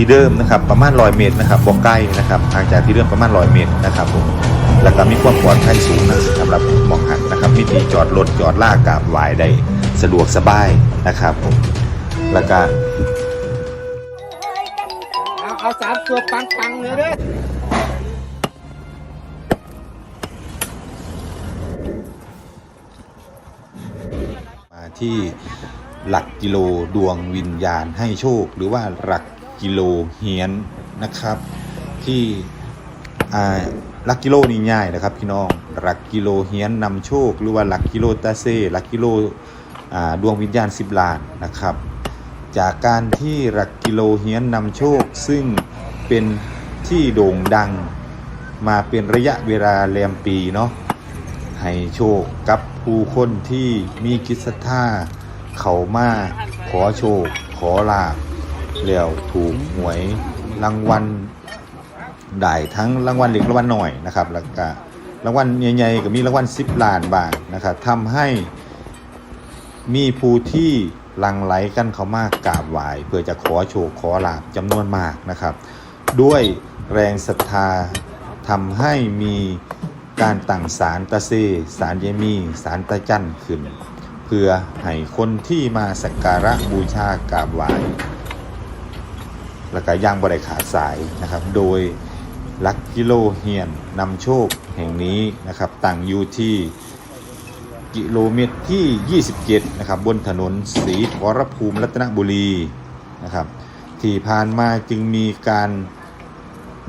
ที่เดิมนะครับประมาณ100เมตรนะครับบ่ใกล้นะครับห่างจากที่เดิมประมาณ100เมตรนะครับผมแล้วก็มีความปลอดภัยสูงนะสำหรับหมองหันนะครับมีที่จอดรถจอดลากกราบไหวได้สะดวกสบายนะครับผมแล้วก็เอาเอาสามตัวปังปังๆเลยเด้อมาที่หลักกิโลดวงวิญญาณให้โชค หรือว่าหลัก กิโลเฮียนนะครับ ที่หลักกิโลนี่ง่ายนะครับพี่น้องหลักกิโลเฮียนนำโชค หรือว่าหลักกิโลตาเซ่หลักกิโลดวงวิญญาณสิบล้านนะครับ จากการที่หลักกิโลเฮียนนำโชค ซึ่งเป็นที่โด่งดังมาเป็นระยะเวลาแรมปีเนาะให้โชคกับผู้คนที่มีกิจศรัทธาเขามาขอโชค ขอลาบ แล้วถูกหวยรางวัลได้ทั้งรางวัลเล็กรางวัลหน่อยนะครับแล้วก็รางวัลใหญ่ๆก็มีรางวัล10ล้านบาทนะครับทำให้มีผู้ที่ลังไหลกันเขามากกราบไหว้เพื่อจะขอโชคขอลาบจำนวนมากนะครับ ด้วยแรงศรัทธาทำให้มีการตั้งศาลตะเซศาลเยมีศาลตะจันขึ้น เพื่อให้คนที่มาสักการะบูชากราบไหว้ แล้วก็ย่างบริขาดสายนะครับ โดยลักกิโลเฮียนนำโชคแห่งนี้นะครับตั้งอยู่ที่กิโลเมตรที่ 27 นะครับ บนถนนศรีขอรภูมิรัตนบุรีนะครับ ที่ผ่านมาจึงมีการ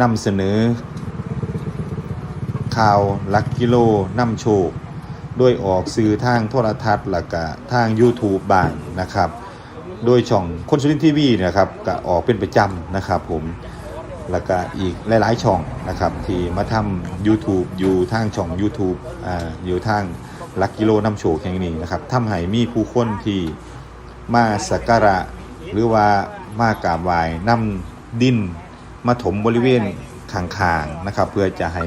นำเสนอ ข่าวลักกิโลนำโชค ด้วยออกสื่อทางโทรทัศน์และก็ทาง YouTube บ้างนะครับ โดยช่องคนสุรินทีวีนะครับก็ออกเป็นประจำนะครับผมแล้วก็อีกหลาย ๆ ช่องนะครับที่มาทำ YouTube อยู่ทางช่อง YouTube อ่าอยู่ทางลักกิโลน้ำโชคแห่งนี้นะครับทำให้มีผู้คนที่มาสักการะหรือว่ามากราบไหว้นำดินมาถมบริเวณข้างๆนะครับ เพื่อจะให้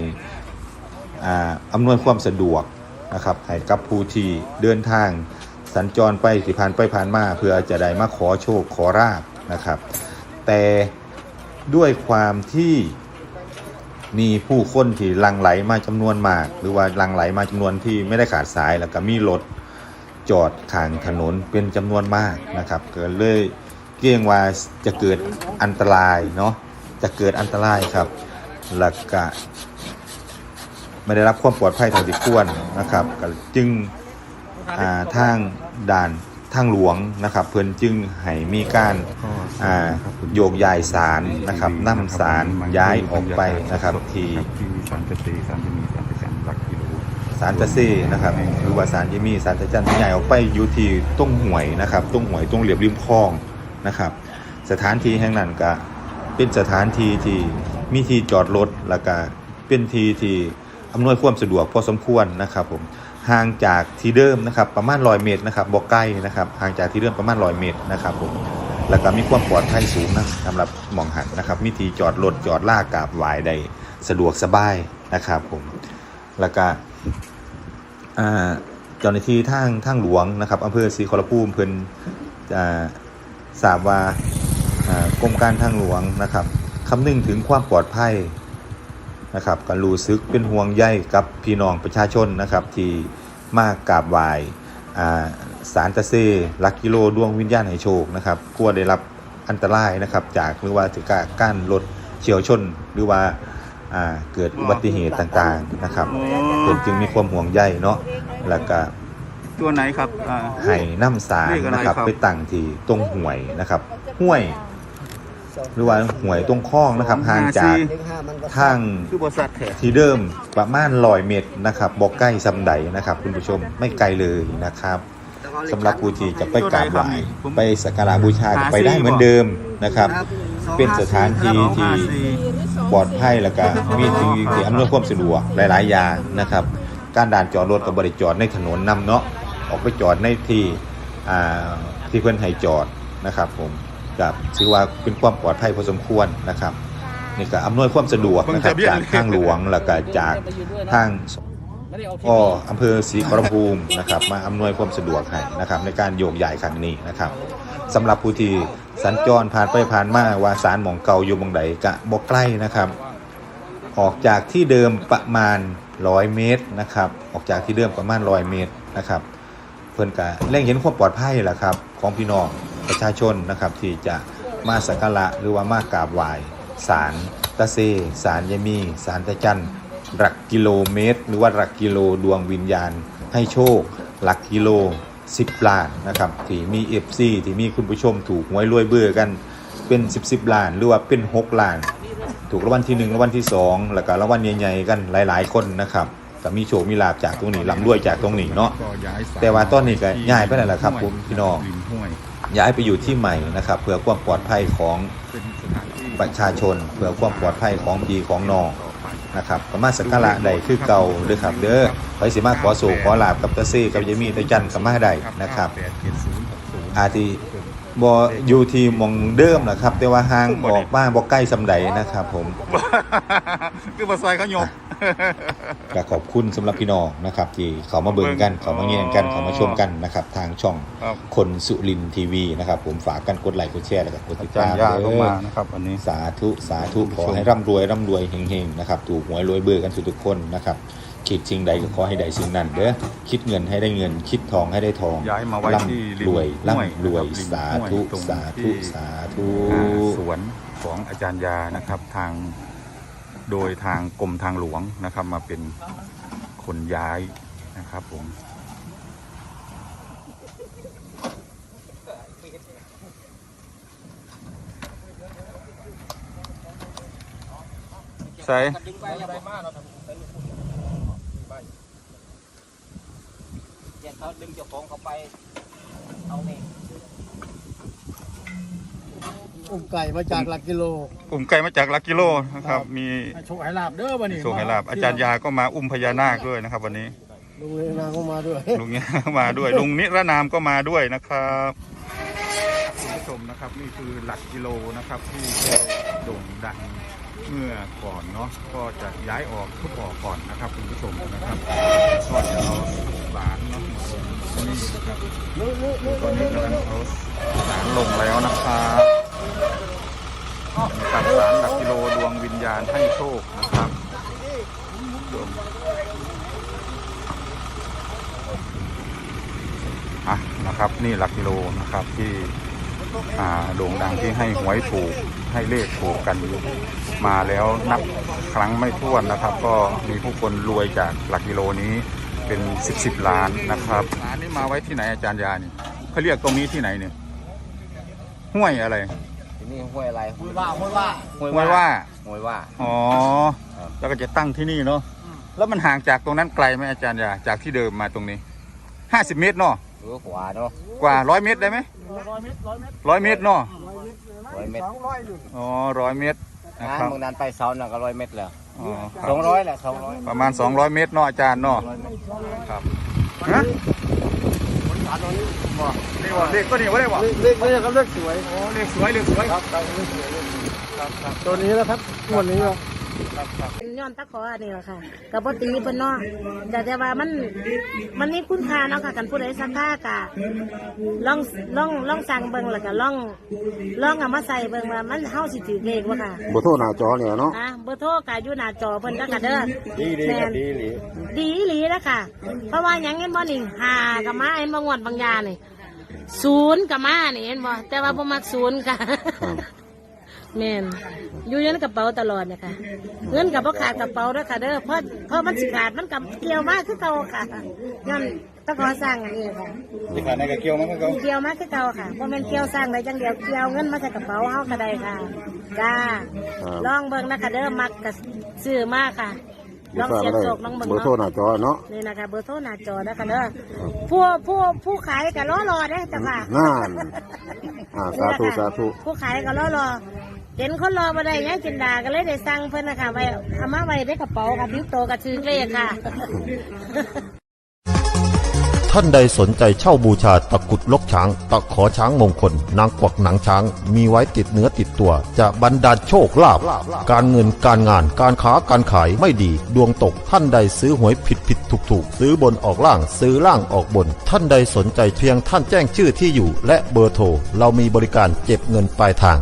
อ่าอำนวยความสะดวกนะครับให้กับผู้ที่เดินทาง สัญจรไปสิผ่านไปผ่านมาเพื่อจะได้มาขอโชคขอราบนะครับ แต่ด้วยความที่มีผู้คนที่ลังไหลมาจำนวนมาก หรือว่าลังไหลมาจำนวนที่ไม่ได้ขาดสายแล้วก็มีรถจอดขางถนนเป็นจำนวนมากนะครับเกิดเลยเกรงว่าจะเกิดอันตรายเนาะจะเกิดอันตรายครับแล้วก็ไม่ได้รับความปลอดภัยเท่าที่ควรนะครับจึง อ่าทางด่านทางหลวงนะครับ เพิ่นจึงให้มีการอ่าโยกย้ายสารนะครับนำสารย้ายออกไปนะครับที่ที่สารเกษตรสารจะมีสารประจันหลักกิโลสารตะเซ่นะครับหรือว่าสารเยมีสารตะจันที่ใหญ่ออกไปอยู่ที่ต้งหวยนะครับต้งหวยต้งเหลียบริมคลองนะครับ สถานที่แห่งนั้นก็เป็นสถานที่ที่มีที่จอดรถแล้วก็เป็นที่ที่ อำนวยความสะดวกพอสมควรนะครับผมห่างจากที่เดิมนะครับประมาณ100เมตรนะครับบ่ใกล้นะครับห่างจากที่เดิมประมาณ100เมตรนะครับผมแล้วก็มีความปลอดภัยสูงนะสำหรับมองหันนะครับมีที่จอดรถจอดลากกาบไหวได้สะดวกสบายนะครับผมแล้วก็อ่าเจ้าหน้าที่ทางทางหลวงนะครับอำเภอศรีขอรภูมิเพิ่นอ่าทราบวาอ่ากรมการทางหลวงนะครับคำนึงถึงความปลอดภัย นะครับก็รู้สึกเป็นห่วงใยกับพี่น้องประชาชนนะครับที่มากกราบไหว้อ่าสารตะเซลักกิโลดวงวิญญาณให้โชคนะครับกลัวได้รับอันตรายนะครับจากหรือว่าถึงการกั้นรถเฉียวชน หรือว่าอ่าเกิดอุบัติเหตุต่างๆนะครับเพิ่นจึงมีความห่วงใยเนาะแล้วก็ตัวไหนครับอ่าให้น้ำสารเลขอะไรนะครับครับ ไปตั้งที่ตรงห่วยนะครับ ห้วย หรือว่าห่วยตรงคลองนะครับห่างจากเลขห้ามันก็ทางคือบริษัทแท้ที่เดิมประมาณ100เมตรนะครับบอกใกล้ซำใดนะครับ คุณผู้ชมไม่ไกลเลยนะครับสำหรับผู้ที่จะไปกราบไหว้ไปสักการะบูชาก็ไปได้เหมือนเดิมนะครับ เป็นสถานที่ที่ปลอดภัยแล้วก็มีสิ่งที่อำนวยความสะดวกหลาย ๆ อย่างนะครับ การด่านจอดรถกับบริจอดในถนนนำเนาะออกไปจอดในที่อ่าที่เพื่อนให้จอดนะครับผม กับถือว่าเป็นความปลอดภัยพอสมควรนะครับนี่ก็อำนวยความสะดวกนะครับจากทางหลวงแล้วก็จากทางอ้ออำเภอศรีขอรภูมินะครับมาอำนวยความสะดวกให้นะครับในการโยกย้ายครั้งนี้นะครับสำหรับผู้ที่สัญจรผ่านไปผ่านมาว่าสารหมองเก่าอยู่หมองใดกะบ่ใกล้นะครับ ออกจากที่เดิมประมาณ100เมตรนะครับออกจากที่เดิมประมาณ100เมตรนะครับ เพื่อนกะเร่งเห็นความปลอดภัยแหละครับของพี่น้อง ประชาชนนะครับที่จะมาสักการะหรือว่ามากราบไหว้ศาลตะเซศาลยายมีศาลตะจันหลักกิโลเมตร หรือว่าหลักกิโลดวงวิญญาณ ให้โชค หลักกิโล 10ล้านนะครับที่มี FC ที่มีคุณผู้ชมถูกหวยรวยเบื่อกันเป็น 10 10ล้าน หรือว่าเป็น 6ล้าน ถูกรางวัลที่ 1รางวัลที่ 2 แล้วก็รางวัลใหญ่ๆกันหลาย ๆ คนนะครับก็มีโชคมีลาบจากตรงนี้ร่ำรวยจากตรงนี้เนาะแต่ว่าตอนนี้ก็ย้ายไปแล้วล่ะครับพี่น้อง ย้ายไปอยู่ที่ใหม่นะครับ เพื่อความปลอดภัยของประชาชน เพื่อความปลอดภัยของพี่ของน้องนะครับก็มาสักการะใดคือเก่าเด้อครับ เด้อไปสิมาขอสู่ขอลาบกับตะซี่กับยามีตะจันก็มาได้นะครับแปดเจ็ดศูนย์หกศูนย์อาที บ่อยู่ที่หมองเดิมนะครับ แต่ว่าห่างออกบ้านบ่ใกล้สำใดนะครับ ผม คือบัซอยเขายกก็ขอบคุณสำหรับพี่น้องนะครับ ที่เขามาเบิ่งกันเบิ่งเขามาแย่งกันเขามาชมกันนะครับ ทางช่องครับคนสุรินทร์ทีวีนะครับ ผมฝากกันกดไลค์กดแชร์แล้วก็กดอาติดจารตามย์ยาก็เด้อมานะครับวันนี้สาธุสาธุขอให้ร่ำรวยร่ำรวยเฮงๆนะครับ ถูกหวยรวยเบอร์กันทุกๆคนนะครับ คิดสิ่งใดก็ขอให้ได้สิ่งนั้นเด้อคิดเงินให้ได้เงิน คิดทองให้ได้ทองย้ายมาไว้ที่ริมร่ำรวยห้วยร่ำรวยนะครับริมสาธุห้วยตรงสาธุที่ สาธุอ่าสวนของอาจารย์ยานะครับทางโดยทางกรมทางหลวงนะครับ มาเป็นคนย้ายนะครับผมใส่เดี๋ยวเขาดึงเจ้าของเขาไปเอาเองอุ้มไก่มาจากหลักกิโล อุ้มไก่มาจากลักกิโลนะครับ มีให้โชคให้ลาบเด้อวันนี้โชคให้ลาบอาจารย์ยาก็มาอุ้มพญานาคด้วยนะครับ วันนี้ลุงเลยนางก็มาด้วยลุงเนี้ยมาด้วยลุงนิรนามก็มาด้วยนะครับคุณผู้ชมนะครับ นี่คือหลักกิโลนะครับที่โด่งดังเมื่อก่อนเนาะก็จะย้ายออกทุกออกก่อนนะครับ คุณผู้ชมนะครับก็จะเอาสารเนาะมาลงที่นี่นะครับตอนนี้กำลังเอาสาร ลงแล้วนะครับกับสารหลักกิโลดวงวิญญาณให้โชคนะครับชมอะนะครับนี่หลักกิโลนะครับที่อ่าโด่งดังที่ให้หวยถูกให้เลขถูกกันมาแล้วนับครั้งไม่ถ้วนนะครับ ก็มีผู้คนรวยจากหลักกิโลนี้เป็นสิบสิบล้านนะครับร้านนี้มาไว้ที่ไหนอาจารย์ยานี่เขาเรียกตรงนี้ที่ไหนเนี่ย ห้วยอะไรทีนี้ห้วยอะไรห้วยว่าห้วยว่าห้วยว่าห้วยว่าอ๋อครับแล้วก็จะตั้งที่นี่เนาะแล้วมันห่างจากตรงนั้นไกลไหมอาจารย์ยาจากที่เดิมมาตรงนี้ห้าสิบเมตรเนาะหรือขวาเนาะกว่าร้อยเมตรได้ไหมร้อยเมตรร้อยเมตรร้อยเมตรเนาะร้อยเมตรสองร้อยอยู่อ๋อร้อยเมตรนะนะครับเมืองนั้นไปเสาหนักก็ร้อยเมตรแล้วอ๋อครัสอบงร้อยแหละสองร้อยประมาณ200เมตรเนาะอาจารย์เนาะครับฮะ บ่นี่บ่เลขก็นี่ว่าได้บ่เลขเลขเขาเลขสวยโอ้เลขสวยเลขสวยครับครับเลขสวยเลขสวยตัวนี้นะครับงวดนี้ครับ ย้อนตะขออันนี้แหละค่ะกับปตีเพิ่นเนาะแต่แต่ว่ามันมันมีคุณค่าเนาะค่ะกันผู้ใดสักค่ากะลองลองลองสั่งเบิ่งแล้วก็ลองลองเอามาใส่เบิ่งว่ามันเฮาสิถือเลขบ่ค่ะบ่โทษหน้าจอเนี่ยเนาะอะเบอร์โทรก็อยู่หน้าจอเพิ่นแล้วก็เด้อดีดีแม่ครับนดีดีดีอีหลีแล้วค่ะ เพราะว่าหยังเห็นบ่นี่หากับมาเห็นบ่งวดบางยานี่ศูนย์กับมานี่เห็นบ่แต่ว่าบ่มักศูนย์ค่ะ แม่นอยู่ในกระเป๋าตลอดเนะคะเงินกับพ่ขาดกระเป๋าด้วยค่ะเด้อเพราะเพราะมันสิขาดมันกับเกี่ยวมากคือเก่าค่ะย้อนต้องขอสร้างอันนี้ค่ะที่ขาดในกระเกี่ยวมันก็เกี่ยวมากคือเก่าค่ะเพราะมันเกี่ยวสร้างได้จังเดียวเกี่ยวเงินมาใส่กระเป๋าเฮาก็ได้ค่ะจ้าลองเบิ่งนะคะเด้อมักกับซื้อมากค่ะลองเสียบโศกลองเบิ่งบ่โทษหเนาะน้าจอเนาะนี่นะคะเบอร์โทรหน้าจอนะคะเด้อผู้ผู้ผู้ขายก็รอรอเด้อจ้ะค่ะนั่นอ่าสาธุสาธุผู้ขายก็รอรอ เห็นคนรอมาได้ยังจินดาก็เลยได้สั่งเพิ่นนะคะไว้เอามาไว้ในกระเป๋าค่ะพิ้วโตกับชื่อเลขค่ะ ท่านใดสนใจเช่าบูชาตะกรุดลกช้าง ตะขอช้างมงคล นางกวักหนังช้าง มีไว้ติดเนื้อติดตัว จะบรรดาลโชคลาภการเงินการงานการค้าการขายไม่ดี ดวงตกท่านใดซื้อหวยผิดผิดถูกถูกซื้อบนออกล่างซื้อล่างออกบน ท่านใดสนใจเพียงท่านแจ้งชื่อที่อยู่ และเบอร์โทรเรามีบริการเก็บเงินปลายทาง